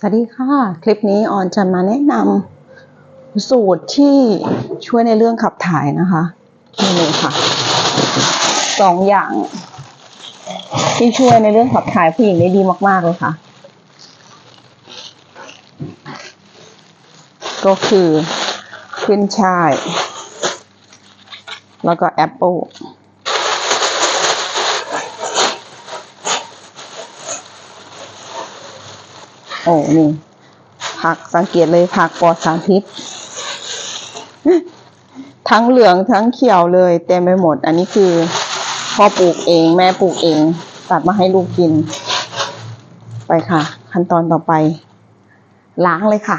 สวัสดีค่ะ คลิปนี้ออนจะมาแนะนำสูตรที่ช่วยในเรื่องขับถ่ายนะคะนี่เลยค่ะสองอย่าง ที่ช่วยในเรื่องขับถ่ายผู้หญิงได้ดีมากๆเลยค่ะ ก็คือขึ้นช่าย แล้วก็แอปเปิล อ้นี่ ผักสังเกตเลยผักปลอดสารพิษ ทั้งเหลืองทั้งเขียวเลยเต็มไปหมด อันนี้คือพ่อปลูกเอง แม่ปลูกเอง ตัดมาให้ลูกกิน ไปค่ะ ขั้นตอนต่อไป ล้างเลยค่ะ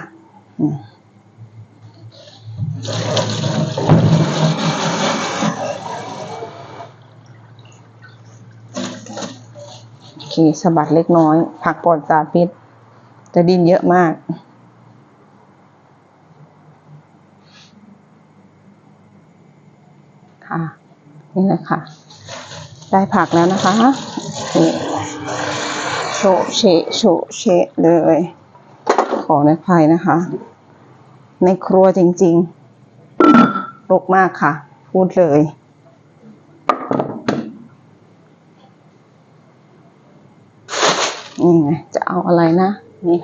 โอเคสะบัดเล็กน้อย ผักปลอดสารพิษ จะดินเยอะมากค่ะนี่แหละค่ะ ได้ผักแล้วนะคะนี่โชเชโชเชเลย ของในภัยนะคะ ในครัวจริงๆรกมากค่ะ พูดเลยนี่ไงจะเอาอะไรนะ นี่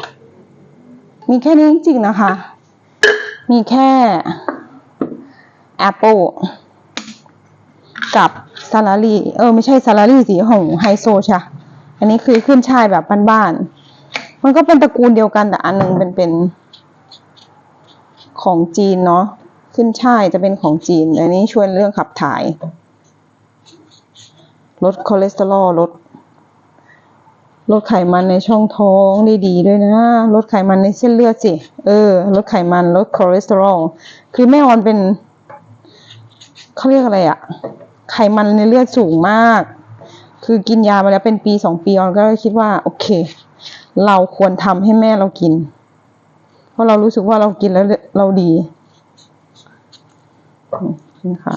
มีแค่นี้จริงๆนะคะ มีแค่แอปเปิลกับซาลารีเออ ไม่ใช่ซาลารีสีของไฮโซใช่อันนี้คือขึ้นช่ายแบบบ้านๆ มันก็เป็นตระกูลเดียวกันแต่อันหนึงเป็นเป็นของจีนเนาะขึ้นช่ายจะเป็นของจีน อันนี้ช่วยเรื่องขับถ่าย ลดคอเลสเตอรอลลด ลดไขมันในช่องท้องได้ดีด้วยนะ ลดไขมันในเส้นเลือดสิ เออ ลดไขมันลดคอเลสเตอรอล คือแม่ออนเป็นเขาเรียกอะไรอะไขมันในเลือดสูงมาก คือกินยามาแล้วเป็นปีสองปีออนก็คิดว่า โอเค เราควรทำให้แม่เรากิน เพราะเรารู้สึกว่าเรากินแล้วเราดีนี่ค่ะ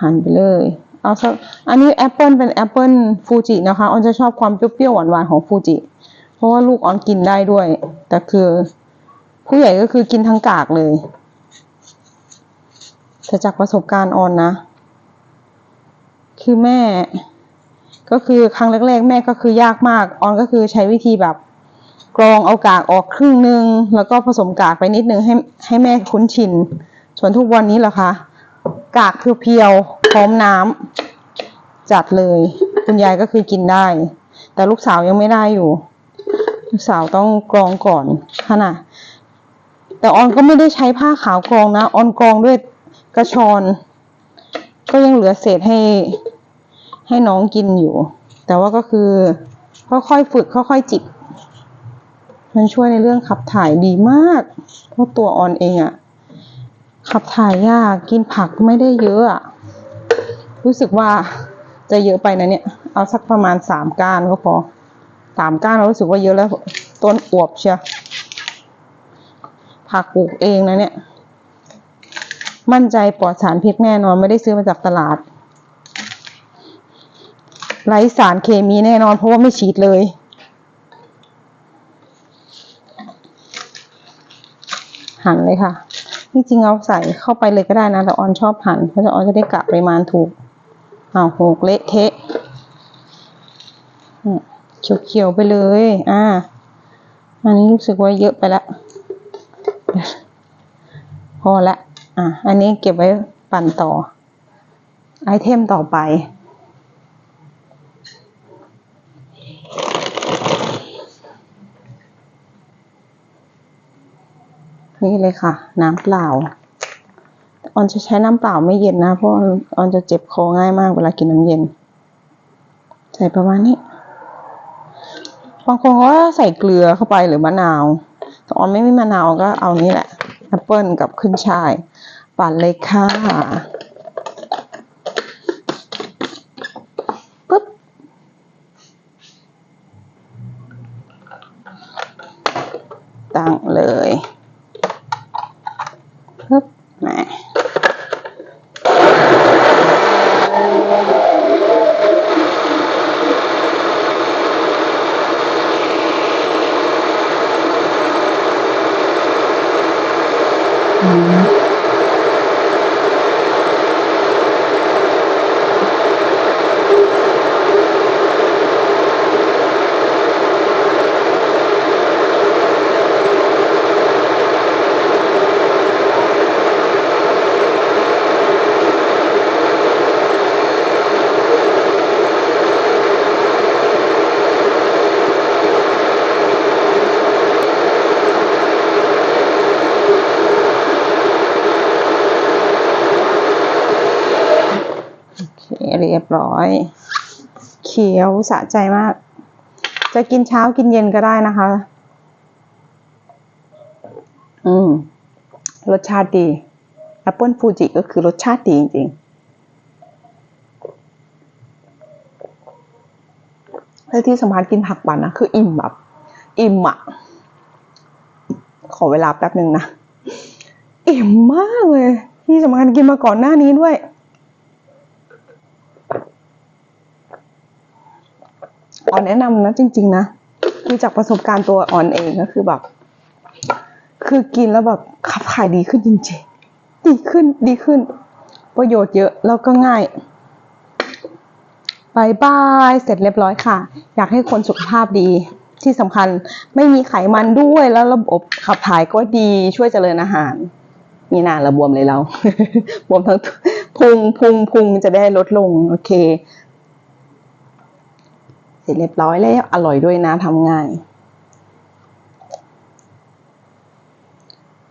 หั่นไปเลย เอาสักอันนี้แอปเปิลเป็นแอปเปิลฟูจินะคะออนจะชอบความเปรี้ยวๆหวานๆของฟูจิ เพราะว่าลูกออนกินได้ด้วย แต่คือ ผู้ใหญ่ก็คือกินทั้งกากเลยแต่จากประสบการณ์ออนนะ คือแม่ ก็คือครั้งแรกๆ แม่ก็คือยากมาก ออนก็คือใช้วิธีแบบกรองเอากากออกครึ่งหนึ่งแล้วก็ผสมกากไปนิดนึงให้ให้แม่คุ้นชิน ส่วนทุกวันนี้เหรอคะ กากเพียวๆ พร้อมน้ำจัดเลย คุณยายก็คือกินได้ แต่ลูกสาวยังไม่ได้อยู่ ลูกสาวต้องกรองก่อนขนาดแต่ออนก็ไม่ได้ใช้ผ้าขาวกรองนะ ออนกรองด้วยกระชอน ก็ยังเหลือเศษให้ให้น้องกินอยู่ แต่ว่าก็คือค่อยๆฝึกค่อยๆจิบ มันช่วยในเรื่องขับถ่ายดีมาก เพราะตัวออนเองอะขับถ่ายยาก กินผักไม่ได้เยอะอะ รู้สึกว่าจะเยอะไปนะเนี่ย เอาสักประมาณสามก้านก็พอสามก้านเรารู้สึกว่าเยอะแล้ว ต้นอวบเชียวผักปลูกเองนะเนี่ย มั่นใจปลอดสารพิษแน่นอนไม่ได้ซื้อมาจากตลาดไร้สารเคมีแน่นอนเพราะว่าไม่ฉีดเลย หั่นเลยค่ะ จริงๆเอาใส่เข้าไปเลยก็ได้นะแต่ออนชอบหั่นเพราะจะออนจะได้กะปริมาณถูก อ้าวหกเละเทะเขียวๆไปเลย อ่า อันนี้รู้สึกว่าเยอะไปล้วพอละ อะ อันนี้เก็บไว้ปั่นต่อ ไอเทมต่อไป นี่เลยค่ะ น้ำเปล่า ออนจะใช้น้ำเปล่าไม่เย็นนะเพราะออนจะเจ็บคอง่ายมากเวลากินน้ำเย็น ใส่ประมาณนี้บางคนก็ใส่เกลือเข้าไปหรือมะนาวแต่ออนไม่มีมะนาวก็เอานี้แหละแอปเปิลกับขึ้นช่าย ปั่นเลยค่ะปึ๊บตั้งเลยปึ๊บแหม อื เรียบร้อย เขียวสะใจมาก จะกินเช้ากินเย็นก็ได้นะคะ อืม รสชาติดีแอปเปิลฟูจิก็คือรสชาติดีจริงๆและที่สำคัญกินผักปั่นนะ คืออิ่มแบบ อิ่มอะขอเวลาแป๊บหนึ่งนะ อิ่มมากเลย ที่สำคัญกินมาก่อนหน้านี้ด้วย อ่อนแนะนำนะจริง ๆ นะคือจากประสบการณ์ตัวอ่อนเองก็คือแบบ คือกินแล้วแบบขับถ่ายดีขึ้นจริงๆดีขึ้นดีขึ้น ประโยชน์เยอะแล้วก็ง่ายบายบายเสร็จเรียบร้อยค่ะ อยากให้คนสุขภาพดีที่สำคัญไม่มีไขมันด้วยแล้วระบบขับถ่ายก็ดีช่วยเจริญอาหาร มีหนาระบวมเลยเรา บวมทั้งพุงพุงพุงจะได้ลดลง โอเค ร็จเรียบร้อยแล้ว อร่อยด้วยนะทำง่าย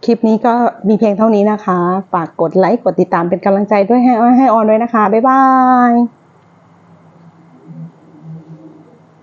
คลิปนี้ก็มีเพียงเท่านี้นะคะ ฝากกดไลค์ กดติดตามเป็นกำลังใจด้วยให้ให้ออนด้วยนะคะ บ๊ายบาย